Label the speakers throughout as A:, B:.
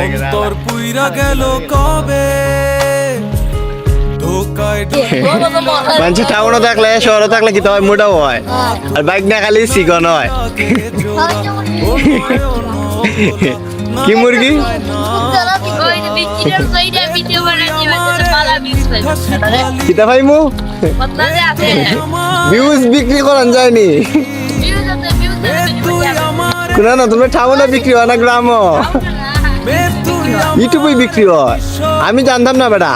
A: অন্তর পুইরা গেল কবে? ধোকায়
B: মানুষ টাউনও থাকলে শহরে থাকলে কি হয় মোটাও হয়? আর বাইক না খালি চিকন হয়। কি মুরগি? কিতা
C: যে আছে।
B: ভিউজ বিক্রি করান যায়নি। না তুমি টাউনে বিক্রি হয় না গ্রামও ইউটিউবে বিক্রি হয়। আমি জানতাম না বেটা।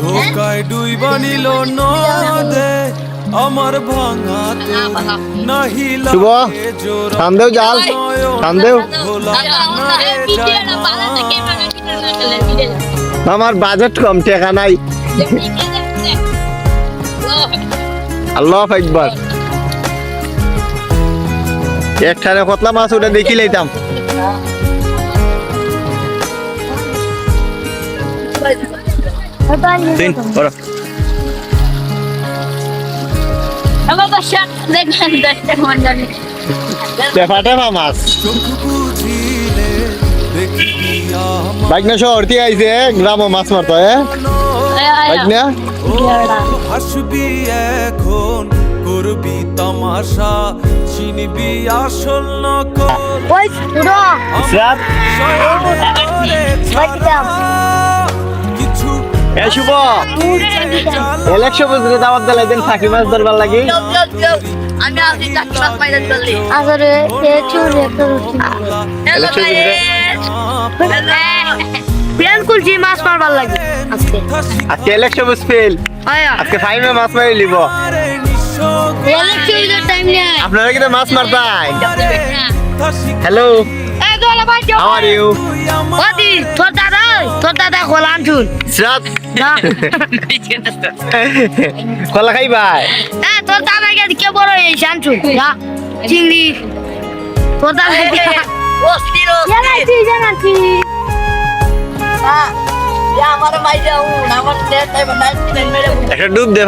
A: ধোকায় ডুইবা নিল নদে আমার নাহি
B: শুভ, জাল। আমার বাজেট কম টাকা নাই। আল্লাহ একবার একখানে কতলা মাছ ওটা দেখি লাইতাম। বাইক না শহর থেকে আইছে গ্রামও মাছ মারতো হ্যাঁ না
A: হাসবি এখন করবি তামাশা চিনবি আসল নকল।
C: ওই
A: কিছু
B: এ শুভ। ইলেকশন বুঝলে দাওয়াত দিলে দিন ফাঁকি মাছ ধরবার লাগি।
C: আমি আজকে চাকরি মাস পাইলে চললি আসলে এ চুরি একটা রুটি হ্যালো
B: Election
C: প্ল্যান করছি মাছ মারবার লাগে আজকে।
B: আজকে ইলেকশন ফেল আজকে ফাইমে মাছ মারি লিব।
C: ইলেকশনের টাইম নেই।
B: আপনারা কিন্তু মাছ মারতাই হ্যালো
C: এই দোলা ভাই যাও
B: হাউ আর ইউ
C: ওদি তোর দাদা তোর দাদা গোলাম শুন
B: ইসরাত
C: না।
B: কলা খাই ভাই।
C: এ তোর দাদা কে কে বড় এই শান্তু না চিংড়ি। তোর দাদা অস্থির। জানাচ্ছি জানাচ্ছি।
B: একটা ডুব দে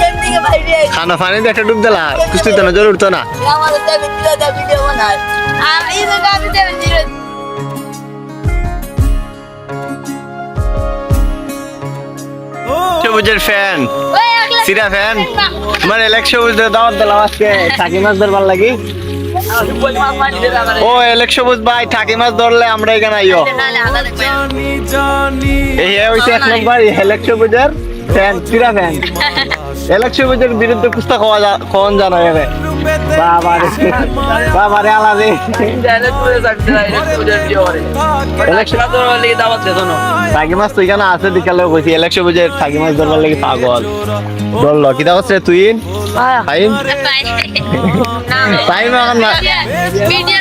C: যেদিকে বাইরে
B: খানা ফানি একটা ডুব দিলা। কুস্তি তো না। জরুর তো না। সবুজের ফ্যান সিরা ফ্যান তোমার ইলেকশন বুঝতে দাওয়াত দিলাম আজকে। মাছ ধরবার লাগি। ও ইলেকশন বুঝ ভাই ঠাকি মাছ ধরলে আমরা এখানে আইও। এই হইছে এক নম্বর ইলেকশন বুঝের ফ্যান সিরা ফ্যান ইলেকশন বুঝের বিরুদ্ধে কুস্তা খাওয়া কোন জানো এবে বাবা মাছ তো এখানে আছে বিকালে কইছি ইলেকশন বুঝের ঠাকি মাছ ধরবার লাগি পাগল। ধরলো কিটা করছে তুই?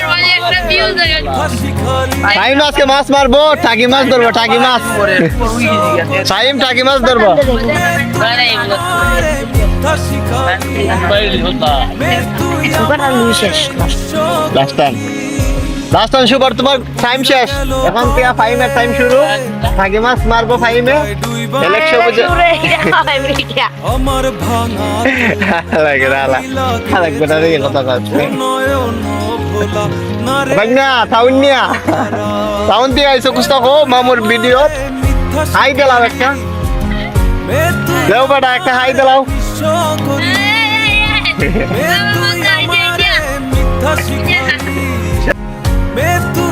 C: মানে একটা ভিউ দেখেন
A: হাসি খালি
B: টাইম আজকে মাছ মারবো টাকি মাছ ধরবো টাকি মাছ। টাইম টাকি মাছ ধরবো।
C: শেষ
B: last time last time super তোমার টাইম শেষ। এখন থেকে ফাইমের টাইম শুরু। টাকি মাছ মারবো ফাইমে ইলেকশন বুঝে
A: আমার ভাঙা
B: লাগে রালা লাগবে না রে কথা কাছে ভাগনা তাউন নিয়া তাউন দিয়ে আইসো কুস্তা মামুর ভিডিও হাই দিলাও একটা। দেও বেটা একটা হাই দিলাও।
A: সকল মে তুই prometo